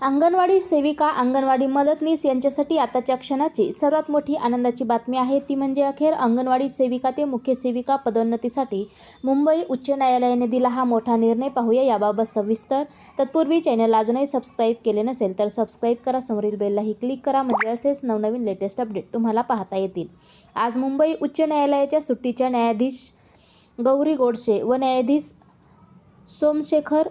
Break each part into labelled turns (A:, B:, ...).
A: अंगणवाडी सेविका अंगणवाडी मदतनीस यांच्यासाठी आताच्या क्षणाची सर्वात मोठी आनंदाची बातमी आहे. ती म्हणजे अखेर अंगणवाडी सेविका ते मुख्य सेविका पदोन्नतीसाठी मुंबई उच्च न्यायालयाने दिला हा मोठा निर्णय. पाहूया याबाबत सविस्तर. तत्पूर्वी चॅनल अजूनही सबस्क्राईब केले नसेल तर सबस्क्राईब करा. समोरील बेललाही क्लिक करा. म्हणजे असेच नवनवीन लेटेस्ट अपडेट तुम्हाला पाहता येतील. आज मुंबई उच्च न्यायालयाच्या सुट्टीच्या न्यायाधीश गौरी गोडसे व न्यायाधीश सोमशेखर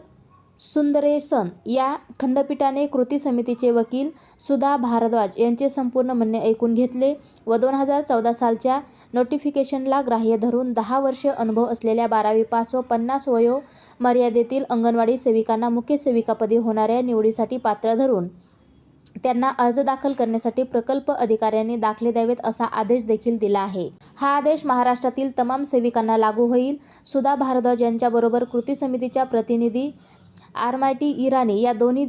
A: सुंदरेसन या खंडपीठाने कृती समितीचे वकील सुधा भारद्वाज यांचे संपूर्ण म्हणणे ऐकून घेतले व दोन हजार चौदा सालच्या नोटिफिकेशनला ग्राह्य धरून दहा वर्ष अनुभव असलेल्या बारावी पास व पन्नास वयो मर्यादेतील अंगणवाडी सेविकांना मुख्य सेविकापदी होणाऱ्या निवडीसाठी पात्र धरून त्यांना अर्ज दाखल करण्यासाठी प्रकल्प अधिकाऱ्यांनी दाखले द्यावेत असा आदेश देखील दिला आहे. हा आदेश महाराष्ट्रातील तमाम सेविकांना लागू होईल. सुधा भारद्वाज यांच्याबरोबर कृती समितीच्या प्रतिनिधी आरमायटी इराणी या दोन्ही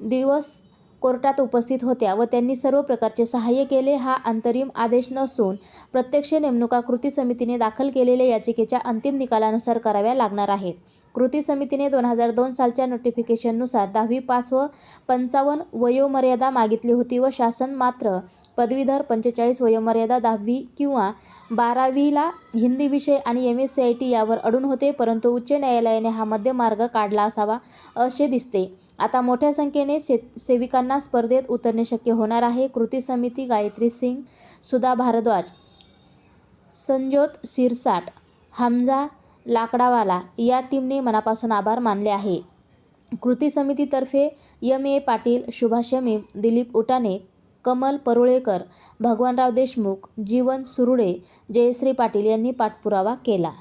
A: दिवस कोर्टात उपस्थित होत्या व त्यांनी सर्व प्रकारचे सहाय्य केले. हा अंतरिम आदेश नसून प्रत्यक्ष नेमणुका कृती समितीने दाखल केलेल्या याचिकेच्या अंतिम निकालानुसार कराव्या लागणार आहेत. कृती समितीने दोन हजार दोन सालच्या नोटिफिकेशननुसार दहावी पास व पंचावन्न वयोमर्यादा मागितली होती व शासन मात्र पदवीधर पंचेचाळीस वयोमर्यादा दहावी किंवा बारावीला हिंदी विषय आणि M S C I T यावर अडून होते परंतु उच्च न्यायालयाने हा मध्यमार्ग काढला असावा असे दिसते. आता मोठ्या संख्येने से सेविकांना स्पर्धेत उतरणे शक्य होणार आहे. कृती समिती गायत्री सिंग सुधा भारद्वाज संजोत सिरसाट हमजा लाकडावाला या टीमने मनापासून आभार मानले आहे. कृती समितीतर्फे यम ए पाटील शुभाष दिलीप उटाने कमल परुळेकर भगवानराव देशमुख जीवन सुरुडे जयश्री पाटील यांनी पाठपुरावा केला.